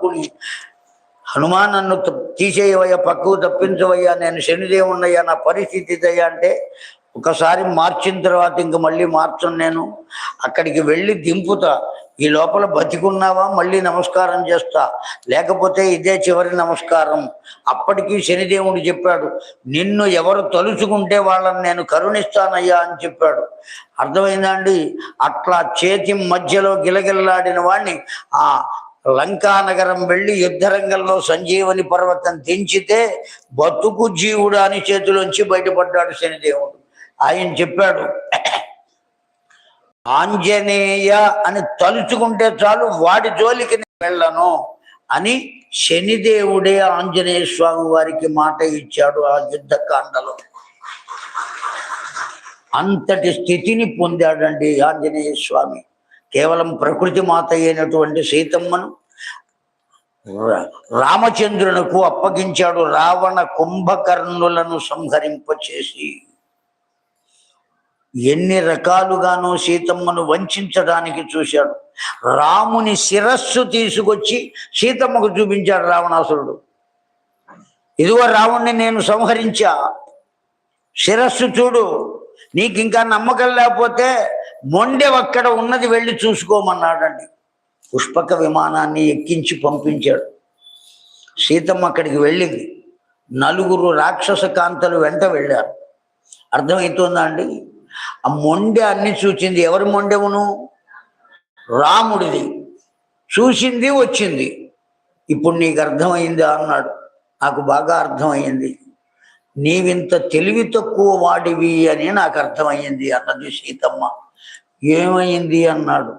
కూని హనుమాన్ నన్ను తీసేయవయ్యా పక్కకు తప్పించవయ్యా నేను శనిదేవున్నయ్యా నా పరిస్థితి ఇదయ్యా అంటే ఒకసారి మార్చిన తర్వాత ఇంక మళ్ళీ మార్చను నేను. అక్కడికి వెళ్ళి దింపుతా. ఈ లోపల బతికున్నావా? మళ్ళీ నమస్కారం చేస్తా. లేకపోతే ఇదే చివరి నమస్కారం. అప్పటికి శనిదేవుడు చెప్పాడు నిన్ను ఎవరు తలుచుకుంటే వాళ్ళని నేను కరుణిస్తానయ్యా అని చెప్పాడు. అర్థమైందా అండి? అట్లా చేతి మధ్యలో గిలగిల్లాడిన వాడిని ఆ లంకా నగరం వెళ్ళి యుద్ధరంగంలో సంజీవని పర్వతం తెంచితే బతుకు జీవుడు అని చేతిలోంచి బయటపడ్డాడు శనిదేవుడు. ఆయన చెప్పాడు ఆంజనేయ అని తలుచుకుంటే చాలు వాడి జోలికి వెళ్ళను అని శనిదేవుడే ఆంజనేయ స్వామి వారికి మాట ఇచ్చాడు ఆ యుద్ధకాండలో. అంతటి స్థితిని పొందాడండి ఆంజనేయ స్వామి. కేవలం ప్రకృతి మాత అయినటువంటి సీతమ్మను రా- రామచంద్రునకు అప్పగించాడు. రావణ కుంభకర్ణులను సంహరింపచేసి ఎన్ని రకాలుగానో సీతమ్మను వంచడానికి చూశాడు. రాముని శిరస్సు తీసుకొచ్చి సీతమ్మకు చూపించాడు రావణాసురుడు. ఇదిగో రావణ్ణి నేను సంహరించా. శిరస్సు చూడు నీకు ఇంకా నమ్మకం లేకపోతే మొండె అక్కడ ఉన్నది వెళ్ళి చూసుకోమన్నాడండి. పుష్పక విమానాన్ని ఎక్కించి పంపించాడు. సీతమ్మ అక్కడికి వెళ్ళింది. నలుగురు రాక్షస కాంతలు వెంట వెళ్ళారు. అర్థమవుతుందా అండి? ఆ మొండె అన్ని చూచింది. ఎవరి మొండెవును రాముడిది. చూసింది వచ్చింది. ఇప్పుడు నీకు అర్థమైందా అన్నాడు. నాకు బాగా అర్థమైంది. నీవింత తెలివి తక్కువ వాడివి అని నాకు అర్థమయ్యింది అన్నది సీతమ్మ. ఏమైంది అన్నాడు.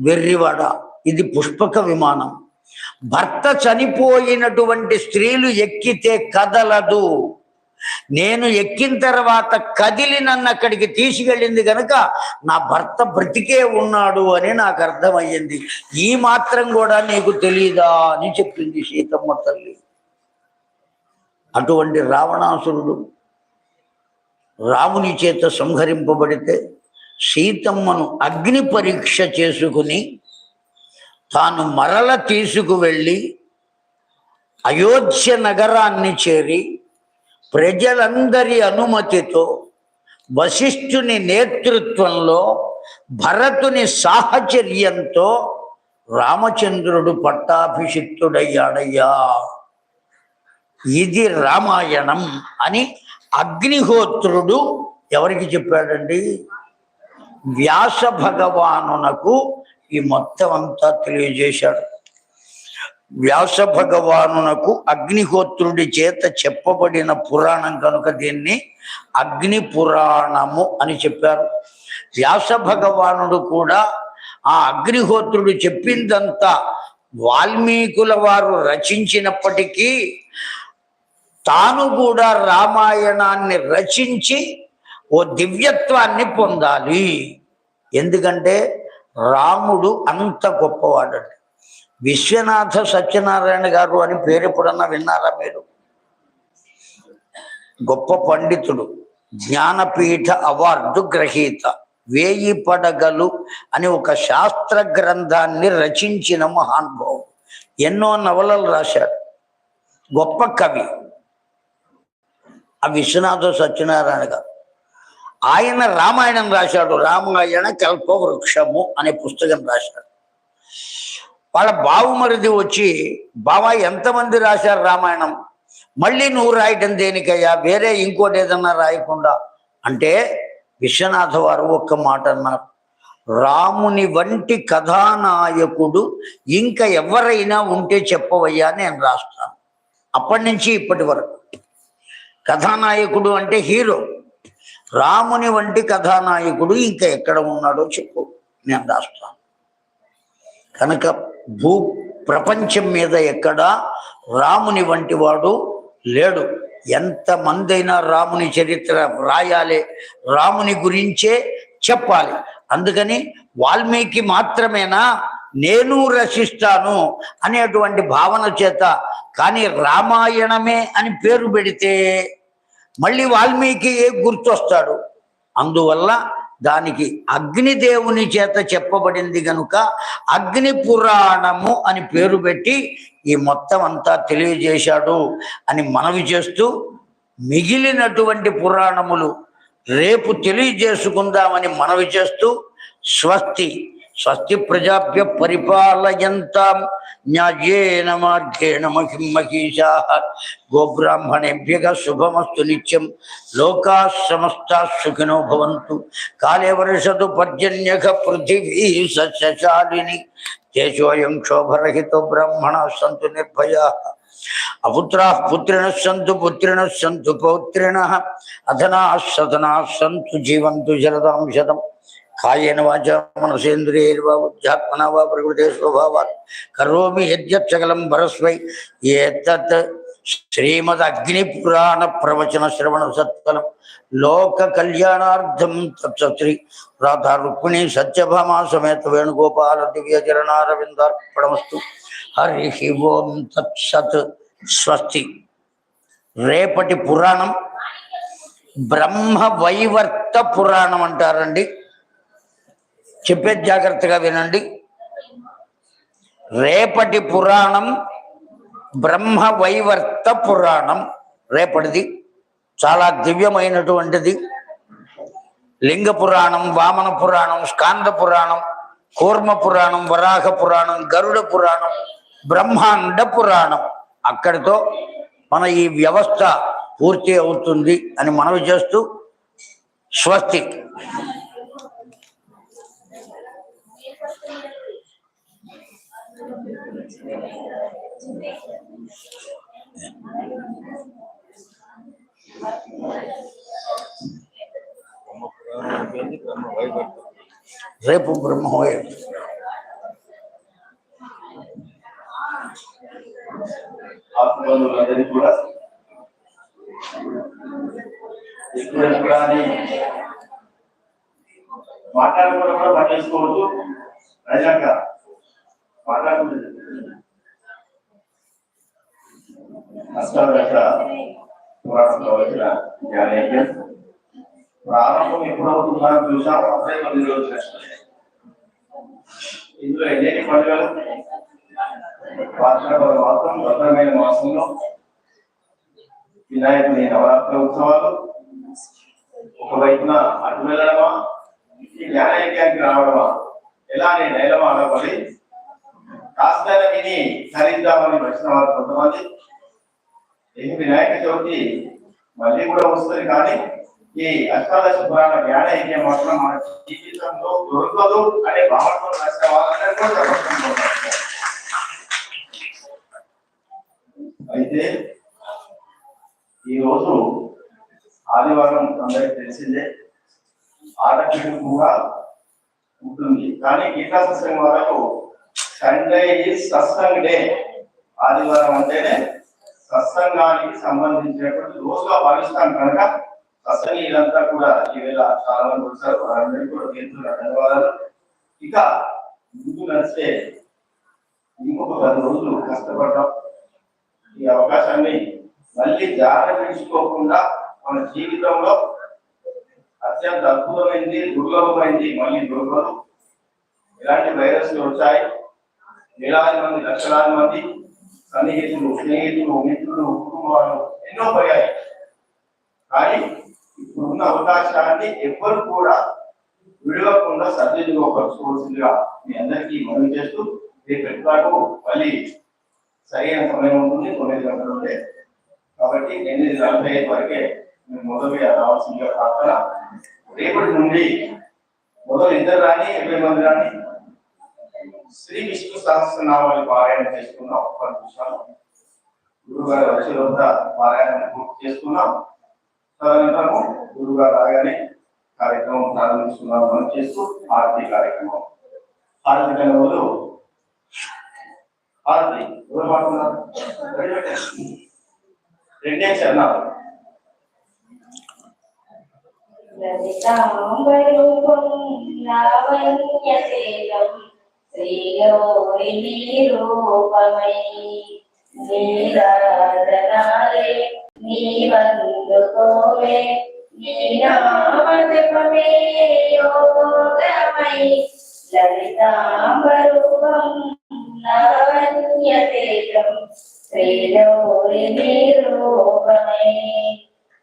వెర్రివాడ ఇది పుష్పక విమానం. భర్త చనిపోయినటువంటి స్త్రీలు ఎక్కితే కదలదు. నేను ఎక్కిన తర్వాత కదిలి నన్ను అక్కడికి తీసుకెళ్ళింది కనుక నా భర్త బ్రతికే ఉన్నాడు అని నాకు అర్థమయ్యింది. ఈ మాత్రం కూడా నీకు తెలీదా అని చెప్పింది సీతమ్మ తల్లి. అటువంటి రావణాసురుడు రాముని చేత సంహరింపబడితే సీతమ్మను అగ్ని పరీక్ష చేసుకుని తాను మరల తీసుకువెళ్ళి అయోధ్య నగరాన్ని చేరి ప్రజలందరి అనుమతితో వశిష్ఠుని నేతృత్వంలో భరతుని సాహచర్యంతో రామచంద్రుడు పట్టాభిషిక్తుడయ్యాడయ్యా. ఇది రామాయణం అని అగ్నిహోత్రుడు ఎవరికి చెప్పాడండి? వ్యాస భగవానునకు ఈ మొత్తం అంతా తెలియజేశాడు. వ్యాస భగవానునకు అగ్నిహోత్రుడి చేత చెప్పబడిన పురాణం కనుక దీన్ని అగ్ని పురాణము అని చెప్పారు. వ్యాస భగవానుడు కూడా ఆ అగ్నిహోత్రుడు చెప్పిందంతా వాల్మీకుల వారు రచించినప్పటికీ తాను కూడా రామాయణాన్ని రచించి ఓ దివ్యత్వాన్ని పొందాలి. ఎందుకంటే రాముడు అంత గొప్పవాడండి. విశ్వనాథ సత్యనారాయణ గారు అని పేరు ఎప్పుడన్నా విన్నారా మీరు? గొప్ప పండితుడు జ్ఞానపీఠ అవార్డు గ్రహీత వేయి పడగలు అని ఒక శాస్త్ర గ్రంథాన్ని రచించిన మహానుభావుడు. ఎన్నో నవలలు రాశాడు. గొప్ప కవి. ఆ విశ్వనాథ సత్యనారాయణ గారు. ఆయన రామాయణం రాశాడు. రామాయణ కల్పవృక్షము అనే పుస్తకం రాశాడు. వాళ్ళ బావుమరిది వచ్చి బావ ఎంతమంది రాశారు రామాయణం? మళ్ళీ నువ్వు రాయటం దేనికయ్యా? వేరే ఇంకోటి ఏదన్నా రాయకుండా? అంటే విశ్వనాథ వారు ఒక్క మాట అన్నారు. రాముని వంటి కథానాయకుడు ఇంకా ఎవరైనా ఉంటే చెప్పవయ్యా నేను రాస్తాను. అప్పటి నుంచి ఇప్పటి వరకు. కథానాయకుడు అంటే హీరో. రాముని వంటి కథానాయకుడు ఇంకా ఎక్కడ ఉన్నాడో చెప్పు నేను రాస్తాను కనుక భూ ప్రపంచం మీద ఎక్కడా రాముని వంటి వాడు లేడు. ఎంతమందైనా రాముని చరిత్ర రాయాలి రాముని గురించే చెప్పాలి. అందుకని వాల్మీకి మాత్రమేనా నేను రచిస్తాను అనేటువంటి భావన చేత కానీ రామాయణమే అని పేరు పెడితే మళ్ళీ వాల్మీకి గుర్తొస్తాడు? అందువల్ల దానికి అగ్నిదేవుని చేత చెప్పబడింది గనుక అగ్ని పురాణము అని పేరు పెట్టి ఈ మొత్తం అంతా తెలియజేశాడు అని మనవి చేస్తూ మిగిలినటువంటి పురాణములు రేపు తెలియజేసుకుందామని మనవి చేస్తూ స్వస్తి. స్వస్తి ప్రజాభ్య పరిపాలయంతాం న్యాయేన మార్గేణ మహిం మహిషా. గోబ్రాహ్మణేభ్య శుభమస్తు నిత్యం. లోకా సమస్త సుఖినో భవంతు. కాలే వర్షదు పర్జన్యక పృథివీ సస్యశాలిని. కేశోయం క్షోభరహితో బ్రాహ్మణ సంతు నిర్భయా. అపుత్రా పుత్రిణ సంతు పుత్రిణ సంతు పౌత్రిణ అధనా సదనా సంతు జీవంతు శరదాం శతం కాయేన వాచ మనసేంద్రియైర్వా బుద్ధ్యాత్మనా వా ప్రకృతి స్వభావాత్. కరోమి యద్యత్ సకలం పరస్వై ఏతత్ శ్రీమద్ అగ్ని పురాణ ప్రవచన శ్రవణ సత్ఫలం లోక కళ్యాణార్థం తత్సత్రి. రాధా రుక్మిణి సత్యభామా సమేత వేణుగోపాల దివ్య చరణారవిందార్పణమస్తు హరి ఓం తత్సత్ స్వస్తి. రేపటి పురాణం. బ్రహ్మ వైవర్త పురాణం అంటారండి. చెప్పేది జాగ్రత్తగా వినండి. రేపటి పురాణం బ్రహ్మ వైవర్త పురాణం. రేపటిది చాలా దివ్యమైనటువంటిది. లింగ పురాణం వామన పురాణం స్కాంద పురాణం కూర్మ పురాణం వరాహ పురాణం గరుడ పురాణం బ్రహ్మాండ పురాణం. అక్కడితో మన ఈ వ్యవస్థ పూర్తి అవుతుంది అని మనవి చేస్తూ స్వస్తి బ్రహ్మ పురాణం అయిపోయింది బ్రహ్మ వైవర్తం రేపు బ్రహ్మోయ ఆత్మబంధువులందరికీ కూడా మాట్లాడుకోవడం కూడా పని చేసుకోవచ్చు మాట్లాడుకుంటుంది. అష్టాదశ పురాణంలో వచ్చిన జ్ఞానేజ్ఞం ప్రారంభం ఎప్పుడవుతుందో చూసాం. అప్పుడే పది రోజులు ఇందులో ఎన్ని పండుగలు? భాద్రపద మాసం భద్రమైన మాసంలో వినాయకుని నవరాత్రి ఉత్సవాలు ఒకవైపున అటు వెళ్ళడమా ఈ జ్ఞానయజ్ఞానికి రావడమా? ఎలా అనే డైలమా ఆడపడి కాస్త విని ఖరీద్దామని వచ్చిన వారు కొంతమంది ఈ వినాయక చవితి మళ్ళీ కూడా వస్తుంది కానీ ఈ అష్టాదశ పురాణ జ్ఞాన అయితే మాత్రం మన జీవితంలో దొరకదు అనే భావనతో రాసిన వాళ్ళందరూ కూడా అయితే ఈ రోజు ఆదివారం అందరికి తెలిసిందే ఆటలు కూడా ఉంటుంది. కానీ గీతా సత్సంగం వాళ్ళకు సండే ఈజ్ సత్సంగ్ డే ఆదివారం అంటేనే సత్సంగానికి సంబంధించినటువంటి రోజుగా భావిస్తాం కనుక సత్సంగీలంతా కూడా ఈవేళ చాలా మంది వచ్చారు వారందరికీ కూడా చేస్తున్న ధన్యవాదాలు. ఇక ముందు నడిస్తే ఇంకొక పది రోజులు కష్టపడ్డాం. ఈ అవకాశాన్ని మళ్ళీ జాగ్రత్తించుకోకుండా మన జీవితంలో అత్యంత అద్భుతమైంది దుర్లభమైంది మళ్ళీ దుర్లభం. ఇలాంటి వైరస్లు వచ్చాయి. వేలాది మంది లక్షలాది మంది సన్నిహితులు స్నేహితులు మిత్రులు కుటుంబాలు ఎన్నో పోయాయి కానీ ఇప్పుడున్న అవకాశాన్ని ఎవ్వరు కూడా విడవకుండా సద్వినియోగపరచుకోవాల్సిందిగా మీ అందరికీ మనవి చేస్తూ రేపు ఎట్లాగో మళ్ళీ సరైన సమయం ఉంటుంది తొమ్మిది గంటల ఉంటే కాబట్టి ఎనిమిది నలభై ఐదు వరకే మేము మొదలుగా రావాల్సిందిగా ప్రార్థన. రేపటి నుండి మొదలు ఇద్దరు రాని ఇరవై మంది రాని శ్రీ విష్ణు సహస్రనామాలు పారాయణ చేసుకున్నాం. పది నిమిషాలు గురుగారు వచ్చే వద్ద పారాయణ పూర్తి చేసుకున్నాం. తదనంతరము గురుగారు రాగానే కార్యక్రమం ప్రారంభిస్తున్నాం మనం చేస్తూ ఆరతి కార్యక్రమం. ఆరతి కనుగోలు ఆరతి ఎవరు పాడుతున్నారు? రెడీ పెట్టండి. రెండే చరణాలు. లలితాంబరూపం లావణ్యశీలం శ్రీలోహిని రూపమై నీరాజనాలే నీవందుకోవే శ్రీరామజపమే యోగమై లలితాంబరూపం లావణ్యతేజం శ్రీగౌరి నిరూపమై.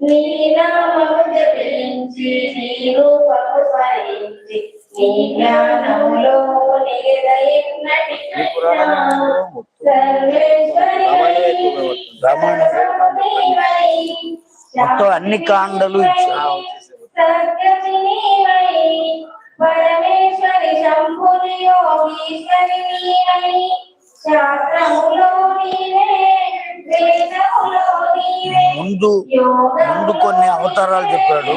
నీ నామము జపించి నీ రూపము స్మరించి నీ జ్ఞానములో నిలయన్నటి సర్వేశ్వరి మొత్తం అన్ని కాండలు ఇచ్చారు. పరమేశ్వరి శంభుని యోగీశ్వరి నీవై శాస్త్రములో నీవే ముందు ముందు కొన్ని అవతారాలు చెప్పాడు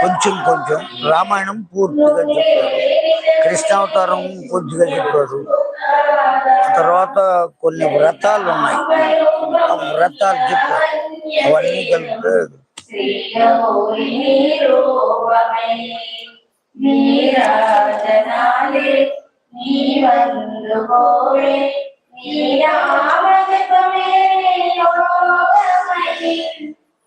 కొంచెం కొంచెం రామాయణం పూర్తిగా చెప్పాడు కృష్ణావతారం కొద్దిగా చెప్పాడు తర్వాత కొన్ని వ్రతాలు ఉన్నాయి ఆ వ్రతాలు చెప్పాడు అవన్నీ కలిపితే శ్రీగౌరి నిరూపమై నీరాజనాలే నీవందుకోవే నీరామజపమే యోగమై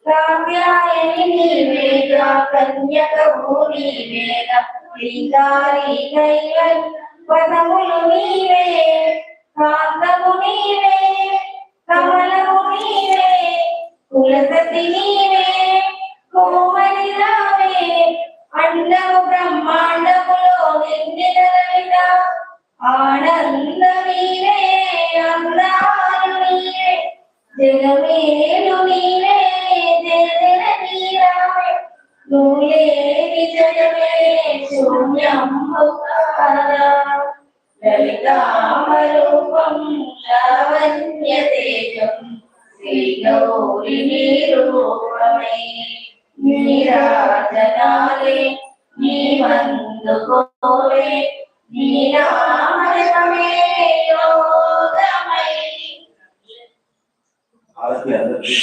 కావ్యాయని నీవేగా కన్యకవు నీవేగా శ్రీకారి దైవం పదములు ರೂಪವೇ ನೀರಾಜನಾಲೆ ನೀ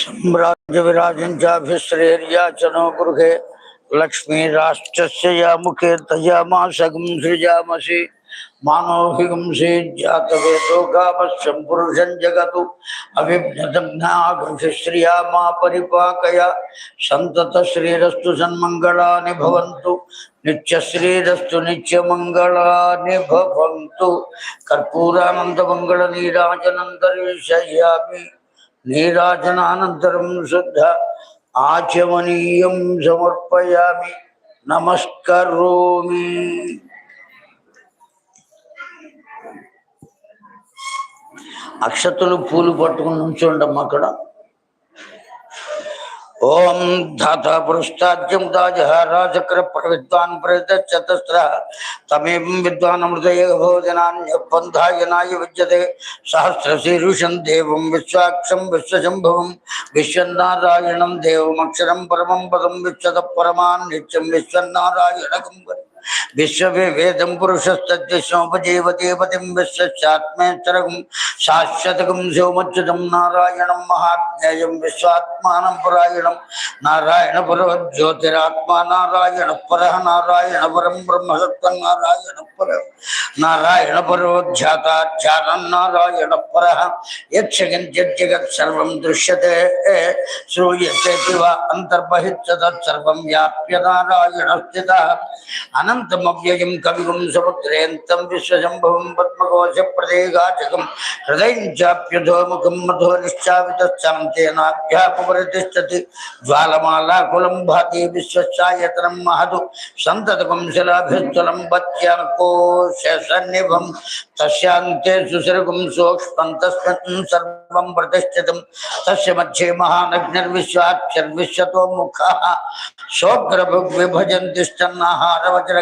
साम्राज्य गृहे लक्ष्मी राष्ट्रस्य या मुखे तया मा सगं सृजामसि। మానోభిగంసే జాతవేదో గామస్యం పురుషం జగతు. అవిజ్ఞతజ్ఞాగృషిశ్రియా మా పరిపాకయ. సంతత శ్రీరస్తు సన్మంగళాని భవంతు. నిత్యశ్రీరస్తు నిత్యమంగళాని భవంతు. కర్పూరానందమంగళ నీరాజనందర్శయామి నీరాజనానంతరం శుద్ధ ఆచమనీయం సమర్పయామి. నమస్కరోమి. అక్షతలు పూలు పట్టుకుని నుంచోండమ్మ అక్కడ. ఓం ధాత పురుష్టాద్యం దాజహారాచక్ర విద్వాన్ ప్రయత తమేం విద్వాన్ అమృతయ భోజనాన్య పంధాయనాయ విద్యతే. సహస్రశీరుషం దేవం విశ్వాక్షం విశ్వశంభవం. విశ్వనారాయణం దేవమక్షరం పరమం పదం విశ్వత పరమాన్ నిత్యం విశ్వనారాయణకం విశ్వవే వేదం పురుషస్తద్విష్ణోపజీవదేవతిం విశ్వశాత్మేశ్వరకం శాశ్వతకం శివమచ్యుతం నారాయణం మహాజ్ఞేయం విశ్వాత్మానం పురాయణం నారాయణ పరో జ్యోతిరాత్మా నారాయణ పుర నారాయణ పురం బ్రహ్మసత్వం నారాయణ పుర నారాయణ పరో ధ్యాతాధ్యానం నారాయణ పుర యక్షకించిత్ జగత్ సర్వం దృశ్యతే శ్రూయతే వా తత్సర్వం వ్యాప్య నారాయణ స్థిత అన అనంతమవ్యయం కవిగుం సముద్రేంతం విశ్వశంభవం పద్మకోశ ప్రదేగాచకం హృదయం చాప్యుధోముఖం మధో నిశ్చావితం తేనాభ్యాపరితిష్టతి జ్వాలమాలాకులం భాతి విశ్వసాయతనం మహదు సంతతకం శిలాభిస్థలం బత్యాకోశ తస్యాంతే సుసర్గం సూక్ష్మం తస్మిన్ సర్వం ప్రతిష్ఠితం తస్య మధ్యే మహానగ్నిర్విశ్వాక్షర్విశ్వతో ముఖ శోగ్రభుగ్విభజంతిష్టన్నాహారవచన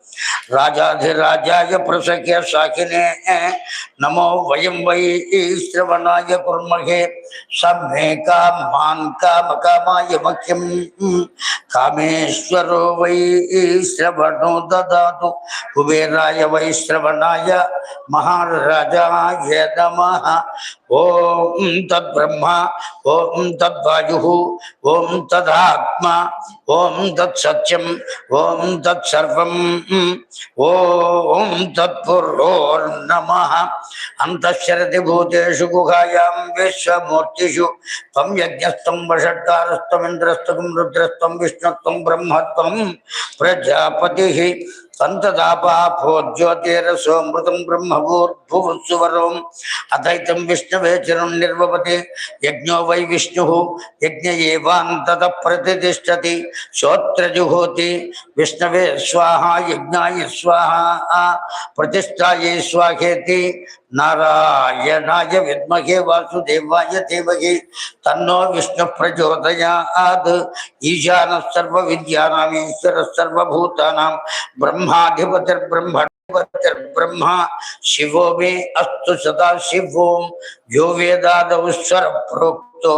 राजाधिराजा प्रसख्य साखिने नमो वयम वै श्रवणाय कुर्महे सम्मे काम कामाय मख्यम कामेश्वरो वै श्रवणो ददातु, कुबेराय वै श्रवणाय महाराजाय नमः। ओम तद ओम तद ओम तदात्मा, ओम तत्सत्यम, ओम तत्सर्व ओम तत्पुरोर्नम। अंतरति भूतेषु गुहायां विश्वमूर्तिषु तम यज्ञस्थम वषट्कारस्तमिंद्रस्तम रुद्रस्तम विष्णुत्व ब्रह्मत्व प्रजापति। सन्ततापाभो ज्योतिरसोमृतं ब्रह्मभूर्भुवत्सुवरोम् अद्वैतं निर्वपति। यज्ञो वै विष्णुः, यज्ञ प्रतिष्ठति श्रोत्रजुहोति विष्णवे स्वाहा, यज्ञाय स्वाहा, प्रतिष्ठायै स्वाहेति। नारायणाय वासुदेवाय तन्नो विष्णु प्रचोदयात्। ईशानः ब्रह्म బ్రహ్మ శివో మే అస్తు సదా శివోం యో వేదాదౌ స్వర ప్రోక్తో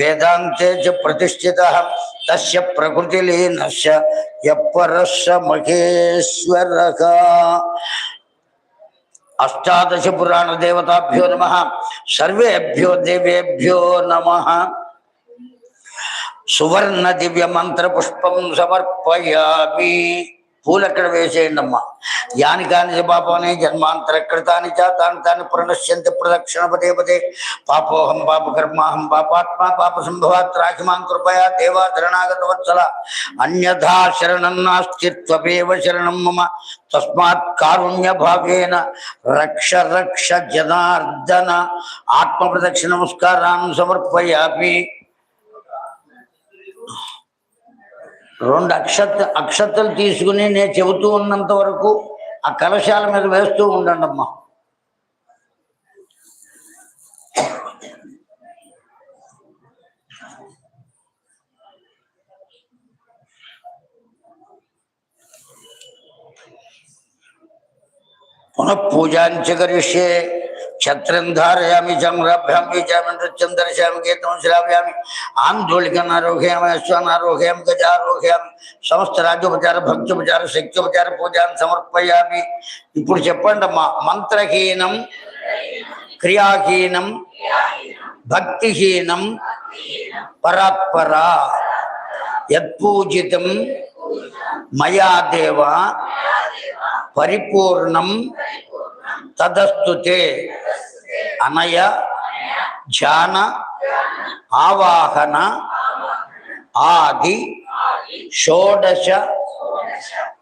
వేదాంతే చ ప్రతిష్ఠిత తస్య ప్రకృతిలీనస్య యపరస్స మహేశ్వరః అష్టాదశ పురాణ దేవతాభ్యో నమ సర్వేభ్యో దేవేభ్యో నమ సువర్ణ దివ్య మంత్ర పుష్పం సమర్పయామి పూలు ఎక్కడ వేసేయండి అమ్మా యాని కాని పాపమని జన్మాంతర కృతాని చ తాని తాని ప్రణశ్యంతి ప్రదక్షిణ పదే పదే పాపోహం పాప కర్మాహం పాపాత్మ పాప సంభవాత్ రాహిమాం కృపయా దేవా శరణాగత వత్సల అన్యథా శరణం నాస్తిత్వమేవ శరణం మమ. తస్మాత్ కారుణ్య భావేన రక్ష రక్ష జనార్దన. ఆత్మ ప్రదక్షిణ నమస్కారాన్ని సమర్పయామి. రెండు అక్షత అక్షతలు తీసుకుని నేను చెబుతూ ఉన్నంత వరకు ఆ కలశాల మీద వేస్తూ ఉండండి అమ్మా పునఃపూజాంచ కరిష్యే క్షత్రం ధారయామి సంరభ్యామి వీచామి నృత్యం దర్శయామి గీతం శ్రావ్యామి ఆందోళికనారోగ్యామి అశ్వనారోగ్యామి గజారోగ్యామి సమస్త రాజ్యోపచార భక్త్యోపచార శక్త్యోపచార పూజాన్ని సమర్పయామి. ఇప్పుడు చెప్పండి అమ్మా మంత్రహీనం క్రియాహీనం భక్తిహీనం పరాత్పర యత్పూజితం మయా దేవ పరిపూర్ణం తదస్తుతే అనయ ధ్యాన ఆవాహన ఆది షోడశ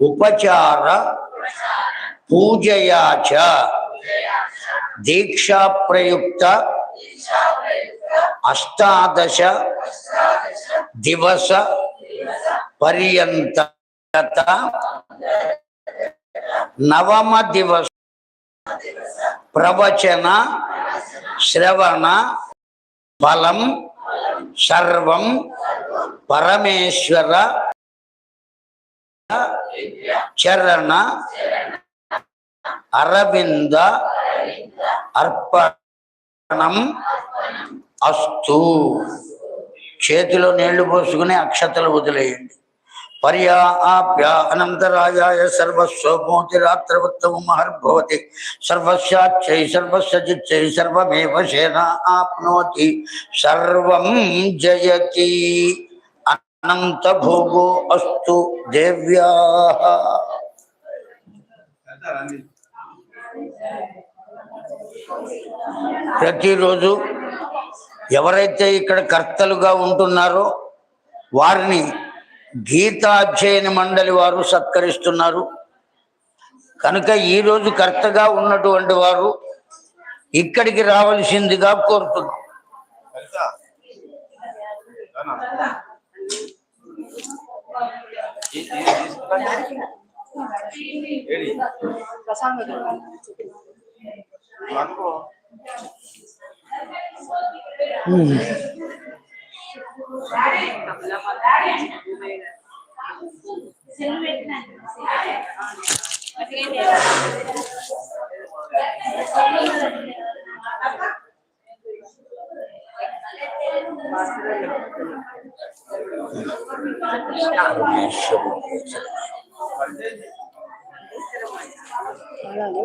ఉపచార పూజయా చ దీక్షా ప్రయుక్త అష్టాదశ దివస పర్యంత నవమ దివస ప్రవచన శ్రవణ ఫలం సర్వం పరమేశ్వర చరణ అరవింద అర్పణం అస్తు. చేతిలో నీళ్ళు పోసుకుని అక్షతలు వదిలేయండి. పర్యాప్య అనంతరాయాయ సర్వస్వమూర్తిరాత్రవత్తమ మహర్భవతి సర్వస్యాచ్చై సర్వస్య చిచ్చై సర్వమేవ సేన ఆప్నోతి సర్వం జయతి అనంత భోగో అస్తు దేవ్యా ప్రతిరోజు ఎవరైతే ఇక్కడ కర్తలుగా ఉంటున్నారో వారిని గీతాధ్యయన మండలి వారు సత్కరిస్తున్నారు. కనుక ఈరోజు కర్తగా ఉన్నటువంటి వారు ఇక్కడికి రావలసిందిగా కోరుతున్నాం.